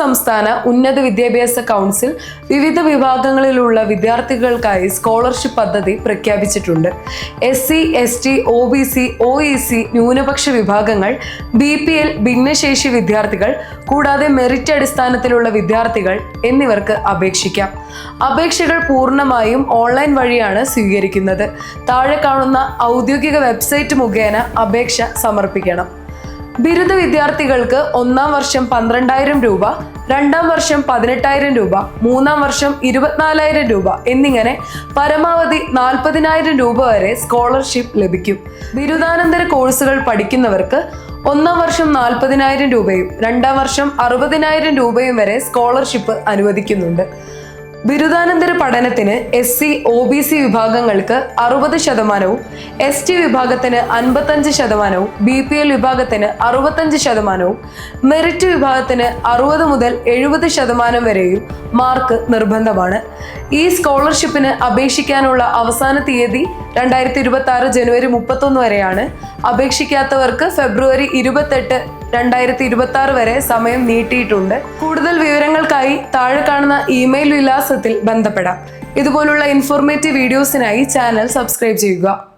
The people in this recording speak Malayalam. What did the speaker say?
സംസ്ഥാന ഉന്നത വിദ്യാഭ്യാസ കൗൺസിൽ വിവിധ വിഭാഗങ്ങളിലുള്ള വിദ്യാർത്ഥികൾക്കായി സ്കോളർഷിപ്പ് പദ്ധതി പ്രഖ്യാപിച്ചിട്ടുണ്ട്. S C S T O B C O E C ന്യൂനപക്ഷ വിഭാഗങ്ങൾ ബി പി എൽ ഭിന്നശേഷി വിദ്യാർത്ഥികൾ കൂടാതെ മെറിറ്റ് അടിസ്ഥാനത്തിലുള്ള വിദ്യാർത്ഥികൾ എന്നിവർക്ക് അപേക്ഷിക്കാം. അപേക്ഷകൾ പൂർണമായും ഓൺലൈൻ വഴിയാണ് സ്വീകരിക്കുന്നത്. താഴെ കാണുന്ന ഔദ്യോഗിക വെബ്സൈറ്റ് മുഖേന അപേക്ഷ സമർപ്പിക്കണം. ബിരുദ വിദ്യാർത്ഥികൾക്ക് ഒന്നാം വർഷം പന്ത്രണ്ടായിരം രൂപ രണ്ടാം വർഷം പതിനെട്ടായിരം രൂപ മൂന്നാം വർഷം ഇരുപത്തിനാലായിരം രൂപ എന്നിങ്ങനെ പരമാവധി നാൽപ്പതിനായിരം രൂപ വരെ സ്കോളർഷിപ്പ് ലഭിക്കും. ബിരുദാനന്തര കോഴ്സുകൾ പഠിക്കുന്നവർക്ക് ഒന്നാം വർഷം നാൽപ്പതിനായിരം രൂപയും രണ്ടാം വർഷം അറുപതിനായിരം രൂപയും വരെ സ്കോളർഷിപ്പ് അനുവദിക്കുന്നുണ്ട്. ബിരുദാനന്തര പഠനത്തിന് S C O B C വിഭാഗങ്ങൾക്ക് അറുപത് ശതമാനവും എസ് ടി വിഭാഗത്തിന് അൻപത്തഞ്ച് ശതമാനവും ബി പി എൽ വിഭാഗത്തിന് അറുപത്തഞ്ച് ശതമാനവും മെറിറ്റ് വിഭാഗത്തിന് അറുപത് മുതൽ എഴുപത് ശതമാനം വരെയും മാർക്ക് നിർബന്ധമാണ്. ഈ സ്കോളർഷിപ്പിന് അപേക്ഷിക്കാനുള്ള അവസാന തീയതി രണ്ടായിരത്തി ഇരുപത്തി ആറ് ജനുവരി മുപ്പത്തൊന്ന് വരെയാണ്. അപേക്ഷിക്കാത്തവർക്ക് ഫെബ്രുവരി ഇരുപത്തെട്ട് രണ്ടായിരത്തി ഇരുപത്തി ആറ് വരെ സമയം നീട്ടിയിട്ടുണ്ട്. കൂടുതൽ വിവരങ്ങൾക്കായി താഴെ കാണുന്ന ഇമെയിൽ വിലാസത്തിൽ ബന്ധപ്പെടാം. ഇതുപോലുള്ള ഇൻഫോർമേറ്റീവ് വീഡിയോസിനായി ചാനൽ സബ്സ്ക്രൈബ് ചെയ്യുക.